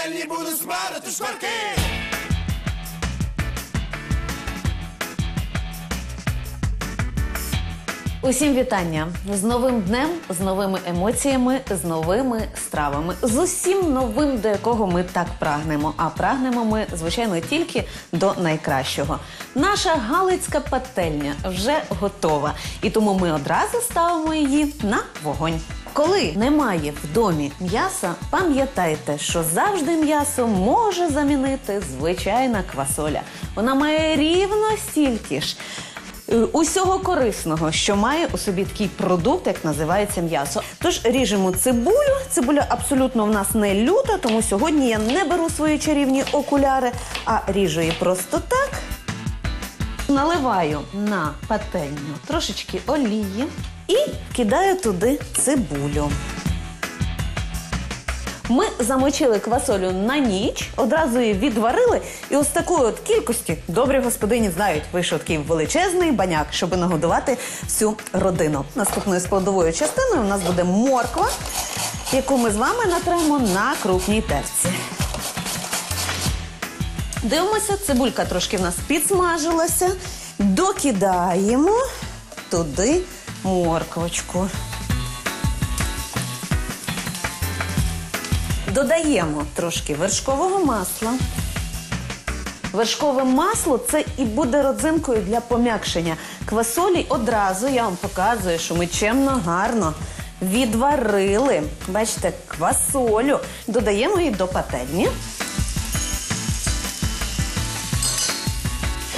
пательні буду смарити шкварки. Усім вітання з новим днем, з новими емоціями, з новими стравами, з усім новим, до якого ми так прагнемо. А прагнемо ми, звичайно, тільки до найкращого. Наша галицька пательня вже готова, і тому ми одразу ставимо її на вогонь. Коли немає в домі м'яса, пам'ятайте, що завжди м'ясо може замінити звичайна квасоля. Вона має рівно стільки ж е, усього корисного, що має у собі такий продукт, як називається м'ясо. Тож ріжемо цибулю. Цибуля абсолютно в нас не люта, тому сьогодні я не беру свої чарівні окуляри, а ріжу її просто так. Наливаю на пательню трошечки олії і кидаю туди цибулю. Ми замочили квасолю на ніч, одразу її відварили, і ось такої от кількості добрі господині знають, вийшов такий величезний баняк, щоб нагодувати всю родину. Наступною складовою частиною у нас буде морква, яку ми з вами натремо на крупній терці. Дивимося, цибулька трошки в нас підсмажилася. Докидаємо туди морквочку. Додаємо трошки вершкового масла. Вершкове масло це і буде родзинкою для пом'якшення. Квасолі одразу я вам показую, що ми чемно гарно відварили. Бачите, квасолю. Додаємо її до пательні.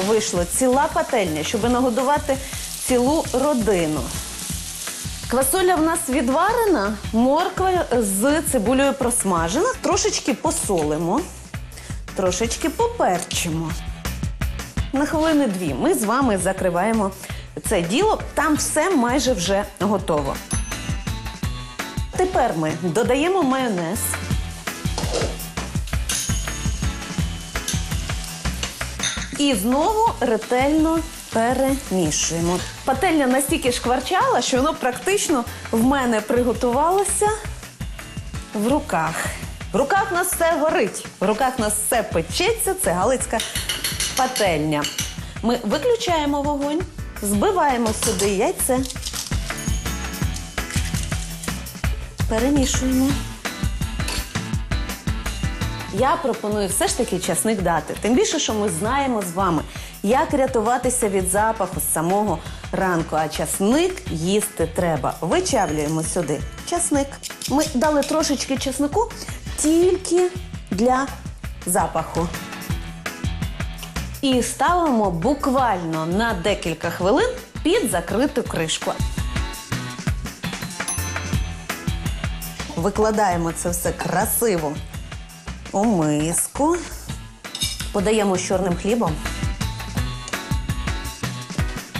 Вийшла ціла пательня, щоб нагодувати цілу родину. Квасоля в нас відварена, морква з цибулею просмажена. Трошечки посолимо, трошечки поперчимо. На хвилини дві ми з вами закриваємо це діло. Там все майже вже готово. Тепер ми додаємо майонез. І знову ретельно перемішуємо. Пательня настільки шкварчала, що воно практично в мене приготувалося в руках. В руках нас все горить, в руках в нас все печеться. Це галицька пательня. Ми виключаємо вогонь, збиваємо сюди яйце, перемішуємо. Я пропоную все ж таки часник дати. Тим більше, що ми знаємо з вами, як рятуватися від запаху з самого ранку. А часник їсти треба. Вичавлюємо сюди часник. Ми дали трошечки часнику тільки для запаху. І ставимо буквально на декілька хвилин під закриту кришку. Викладаємо це все красиво у миску. Подаємо з чорним хлібом.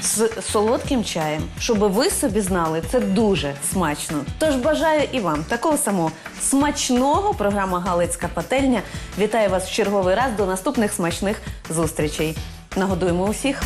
З солодким чаєм, щоб ви собі знали, це дуже смачно. Тож бажаю і вам такого самого смачного. Програма Галицька пательня. Вітаю вас в черговий раз до наступних смачних зустрічей. Нагодуємо усіх.